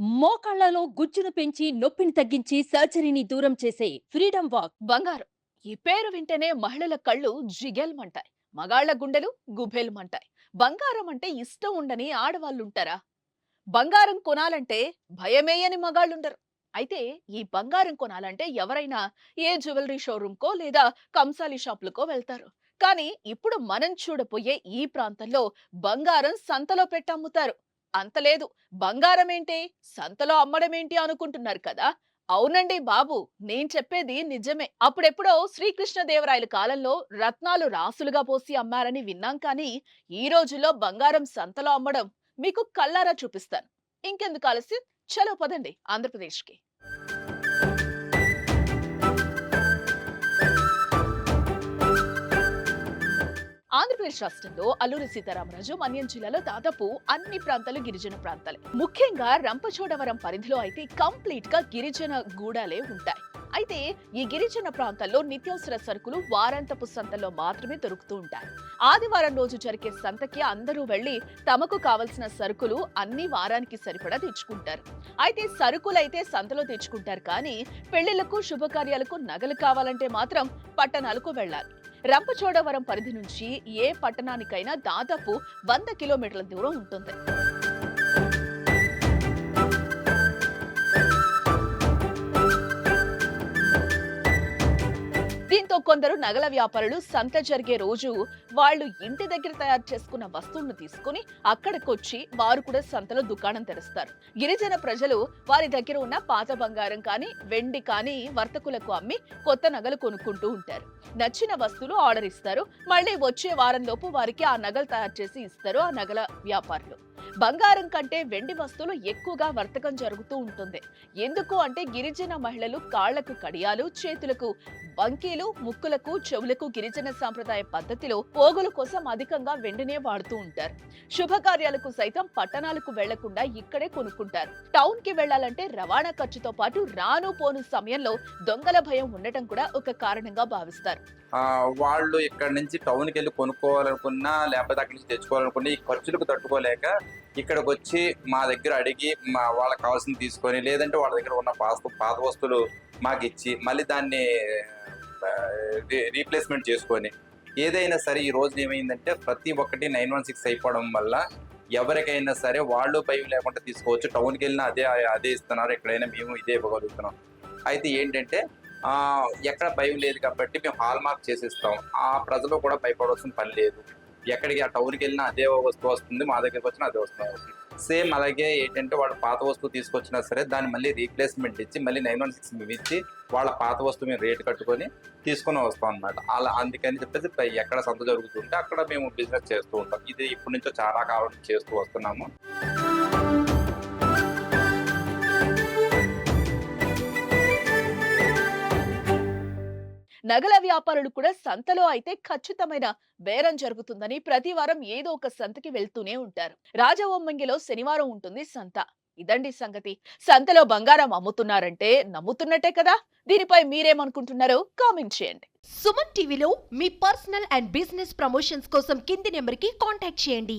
మోకాళ్ళలో గుజ్జును పెంచి నొప్పిని తగ్గించి సర్జరీని దూరం చేసే ఫ్రీడమ్ వాక్. బంగారం. ఈ పేరు వింటేనే మహిళల కళ్ళు జిగేల్మంటాయి. మగాళ్ళ గుండెలు గుబేల్మంటాయి. బంగారం అంటే ఇష్టం ఉండని ఆడవాళ్ళుంటారా? బంగారం కొనాలంటే భయమేయని మగాళ్ళుండరు. అయితే ఈ బంగారం కొనాలంటే ఎవరైనా ఏ జ్యువెలరీ షోరూమ్కో లేదా కంసాలి షాపులకో వెళ్తారు. కానీ ఇప్పుడు మనం చూడబోయే ఈ ప్రాంతంలో బంగారం సంతలో పెట్టమ్ముతారు అంతలేదు బంగారమేంటి? సంతలో అమ్మడమేంటి అనుకుంటున్నారు కదా? అవునండి బాబు నేను చెప్పేది నిజమే. అప్పుడెప్పుడో శ్రీకృష్ణదేవరాయల కాలంలో రత్నాలు రాసులుగా పోసి అమ్మారని విన్నాం కానీ ఈ రోజుల్లో బంగారం సంతలో అమ్మడం మీకు కల్లారా చూపిస్తాను. ఇంకెందుకు ఆలస్యం? చలో పదండి ఆంధ్రప్రదేశ్కి. ఆంధ్రప్రదేశ్ రాష్ట్రంలో అల్లూరి సీతారామరాజు మన్యం జిల్లాలో దాదాపు అన్ని ప్రాంతాలు గిరిజన ప్రాంతాలే. ముఖ్యంగా రంపచోడవరం పరిధిలో అయితే కంప్లీట్గా గిరిజన గూడాలే ఉంటాయి. అయితే ఈ గిరిజన ప్రాంతాల్లో నిత్యావసర సరుకులు వారాంతపు సంతల్లో మాత్రమే దొరుకుతూ ఉంటాయి. ఆదివారం రోజు జరిగే సంతకి అందరూ వెళ్ళి తమకు కావలసిన సరుకులు అన్ని వారానికి సరిపడా తెచ్చుకుంటారు. అయితే సరుకులైతే సంతలో తెచ్చుకుంటారు కానీ పెళ్ళిళ్ళకు శుభకార్యాలకు నగలు కావాలంటే మాత్రం పట్టణాలకు వెళ్ళాలి. రంపచోడవరం పరిధి నుంచి ఏ పట్టణానికైనా దాదాపు వంద కిలోమీటర్ల దూరం ఉంటుంది. దీంతో కొందరు నగల వ్యాపారులు సంత జరిగే రోజు వాళ్ళు ఇంటి దగ్గర తయారు చేసుకున్న వస్తువులను తీసుకుని అక్కడికొచ్చి వారు కూడా సంతలో దుకాణం తెరుస్తారు. గిరిజన ప్రజలు వారి దగ్గర ఉన్న పాత బంగారం కానీ వెండి కానీ వర్తకులకు అమ్మి కొత్త నగలు కొనుక్కుంటూ ఉంటారు. నచ్చిన వస్తువులు ఆర్డర్ ఇస్తారు. మళ్ళీ వచ్చే వారంలోపు వారికి ఆ నగలు తయారు చేసి ఇస్తారు ఆ నగల వ్యాపారులు. బంగారం కంటే వెండి వస్తువులు ఎక్కువగా వర్తకం జరుగుతూ ఉంటుంది. ఎందుకు అంటే గిరిజన మహిళలు కాళ్ళకు కడియాలు చేతులకు బంకీలు ముక్కులకు చెవులకు గిరిజన సాంప్రదాయ పద్ధతిలో పోగుల కోసం అధికంగా వెండినే వాడుతూ ఉంటారు. శుభకార్యాలకు సైతం పట్టణాలకు వెళ్ళకుండా ఇక్కడే కొనుక్కుంటారు. టౌన్కి వెళ్ళాలంటే రవాణా ఖర్చుతో పాటు రాను పోను సమయంలో దొంగల భయం ఉండటం కూడా ఒక కారణంగా భావిస్తారు. వాళ్ళు ఇక్కడ నుంచి టౌన్కి వెళ్ళి కొనుక్కోవాలనుకున్నా లేకపోతే అక్కడి నుంచి తెచ్చుకోవాలనుకున్నా ఈ ఖర్చులకు తట్టుకోలేక ఇక్కడికి వచ్చి మా దగ్గర అడిగి మా వాళ్ళకి కావాల్సింది తీసుకొని లేదంటే వాళ్ళ దగ్గర ఉన్న పాత పాత వస్తువులు మాకు ఇచ్చి మళ్ళీ దాన్ని రీప్లేస్మెంట్ చేసుకొని ఏదైనా సరే ఈ రోజు ఏమైందంటే ప్రతి ఒక్కటి నైన్ వన్ సిక్స్ అయిపోవడం వల్ల ఎవరికైనా సరే వాళ్ళు భయం లేకుండా తీసుకోవచ్చు. టౌన్కి వెళ్ళినా అదే అదే ఇస్తున్నారు. ఎక్కడైనా మేము ఇదే ఇవ్వగలుగుతున్నాం. అయితే ఏంటంటే ఎక్కడ భయం లేదు కాబట్టి మేము హాల్ మార్క్ చేసిస్తాం. ఆ ప్రజలు కూడా భయపడవలసిన పని లేదు. ఎక్కడికి ఆ టౌన్కి వెళ్ళినా అదే వస్తువు వస్తుంది మా దగ్గరికి వచ్చినా అదే వస్తువు వస్తుంది. సేమ్ అలాగే ఏంటంటే వాళ్ళు పాత వస్తువు తీసుకొచ్చినా సరే దాన్ని మళ్ళీ రీప్లేస్మెంట్ ఇచ్చి మళ్ళీ నైన్ వన్ సిక్స్ ఇచ్చి వాళ్ళ పాత వస్తువు మేము రేటు కట్టుకొని తీసుకొని వస్తాం అనమాట అలా అందుకని చెప్పేసి ఎక్కడ సంత జరుగుతుంటే అక్కడ మేము బిజినెస్ చేస్తూ ఉంటాం. ఇది ఇప్పటి నుంచో చాలా కాలం చేస్తూ వస్తున్నాము. నగల వ్యాపారులు కూడా సంతలో అయితే ఖచ్చితమైన బేరం జరుగుతుందని ప్రతి వారం ఏదో ఒక సంతకి వెళ్తూనే ఉంటారు. రాజవొమ్మంగిలో శనివారం ఉంటుంది సంత. ఇదండి సంగతి. సంతలో బంగారం అమ్ముతున్నారంటే నమ్ముతున్నట్టే కదా? దీనిపై మీరేమనుకుంటున్నారో కామెంట్ చేయండి. సుమన్ టీవీలో మీ పర్సనల్ అండ్ బిజినెస్ ప్రమోషన్స్ కోసం కింది నెంబర్కి కాంటాక్ట్ చేయండి.